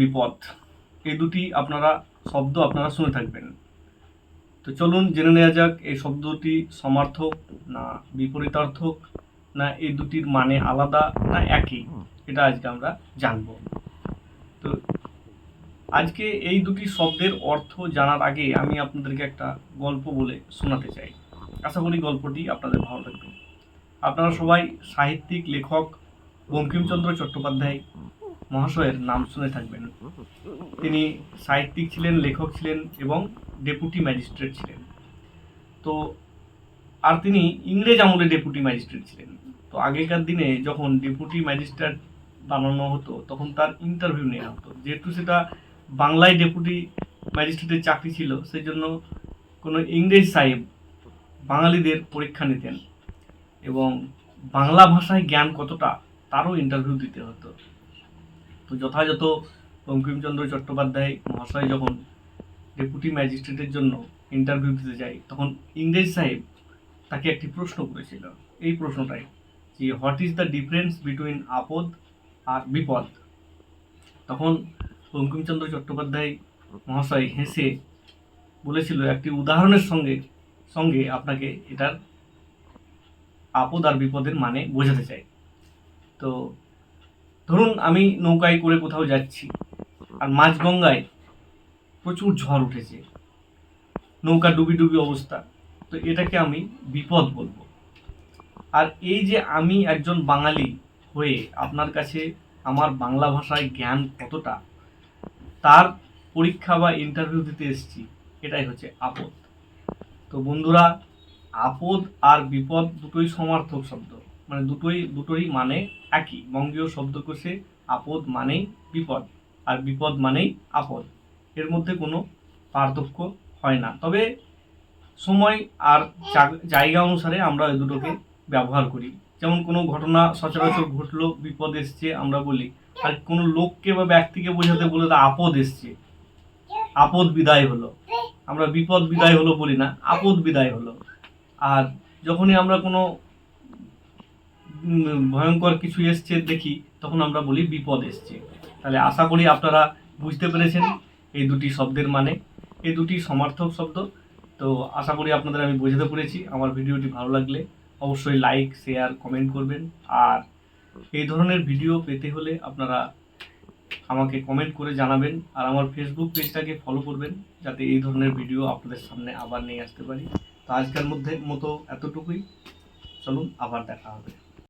বিপদ। এই দুটি আপনারা, শব্দ আপনারা শুনে থাকবেন। তো চলুন জেনে নেওয়া যাক, এই শব্দটি সমার্থক না বিপরীতার্থক, না এই দুটির মানে আলাদা, না একই? এটা আজকে আমরা জানব। তো আজকে এই দুটি শব্দের অর্থ জানার আগে আমি আপনাদেরকে একটা গল্প বলে শোনাতে চাই। আশা করি গল্পটি আপনাদের ভালো লাগবে। আপনারা সবাই সাহিত্যিক, লেখক, বঙ্কিমচন্দ্র চট্টোপাধ্যায় মহাশয়ের নাম শুনে থাকবেন। তিনি সাহিত্যিক ছিলেন, লেখক ছিলেন এবং ডেপুটি ম্যাজিস্ট্রেট ছিলেন। তো আর তিনি ইংরেজ আমলে ডেপুটি ম্যাজিস্ট্রেট ছিলেন। তো আগেকার দিনে যখন ডেপুটি ম্যাজিস্ট্রেট বানানো হতো, তখন তার ইন্টারভিউ নেওয়া হতো। যেহেতু সেটা বাংলায় ডেপুটি ম্যাজিস্ট্রেটের চাকরি ছিল সেই জন্য কোনো ইংরেজ সাহেব বাঙালিদের পরীক্ষা নিতেন এবং বাংলা ভাষায় জ্ঞান কতটা, তারও ইন্টারভিউ দিতে হতো। তো যথাযথ বঙ্কিমচন্দ্র চট্টোপাধ্যায় মহাশয় যখন ডেপুটি ম্যাজিস্ট্রেটের জন্য ইন্টারভিউ দিতে যায়, তখন ইংরেজ সাহেব তাকে একটি প্রশ্ন করেছিল। এই প্রশ্নটাই যে what is the difference between আপদ আর বিপদ? তখন বঙ্কিমচন্দ্র চট্টোপাধ্যায় মহাশয় হেসে বলেছিল, একটি উদাহরণের সঙ্গে সঙ্গে আপনাকে এটার আপদ আর বিপদের মানে বোঝাতে চাই। তো ধরুন আমি নৌকায় করে কোথাও যাচ্ছি, আর মাঝগঙ্গায় প্রচুর ঝড় উঠেছে। নৌকা ডুবি ডুবি অবস্থা। তো এটাকে আমি বিপদ বলব। আর এই যে আমি একজন বাঙালি হয়ে আপনার কাছে আমার বাংলা ভাষায় জ্ঞান কতটা, তার পরীক্ষা বা ইন্টারভিউ দিতে এসেছি, এটাই হচ্ছে আপদ। তো বন্ধুরা, আপদ আর বিপদ দুটোই সমার্থক শব্দ। মানে দুটোই দুটোই মানে একই। বঙ্গীয় শব্দকোষে আপদ মানেই বিপদ, আর বিপদ মানেই আপদ। এর মধ্যে কোনো পার্থক্য হয় না। তবে সময় আর জায়গা অনুসারে আমরা এই দুটোকে ব্যবহার করি। যেমন কোনো ঘটনা সচরাচর ঘটলো, বিপদ এসছে আমরা বলি। আর কোনো লোককে বা ব্যক্তিকে বোঝাতে বলে তা আপদ এসছে। আপদ বিদায় হলো। আমরা বিপদ বিদায় হলো বলি না, আপদ বিদায় হলো। আর যখনই আমরা কোনো ভয়ঙ্কর কিছু এসছে দেখি, তখন আমরা বলি বিপদ এসছে। তাহলে আশা করি আপনারা বুঝতে পেরেছেন এই দুটি শব্দের মানে এই দুটি সমার্থক শব্দ। তো আশা করি আপনাদের আমি বোঝাতে পেরেছি। আমার ভিডিওটি ভালো লাগলে অবশ্যই লাইক শেয়ার কমেন্ট করবেন। আর এই ধরনের ভিডিও পেতে হলে আপনারা আমাকে কমেন্ট করে জানাবেন। আর আমার ফেসবুক পেজটাকে ফলো করবেন, যাতে এই ধরনের ভিডিও আপনাদের সামনে আবার নিয়ে আসতে পারি। তো আজকের মধ্যে মতো এতটুকুই। চলুন, আবার দেখা হবে।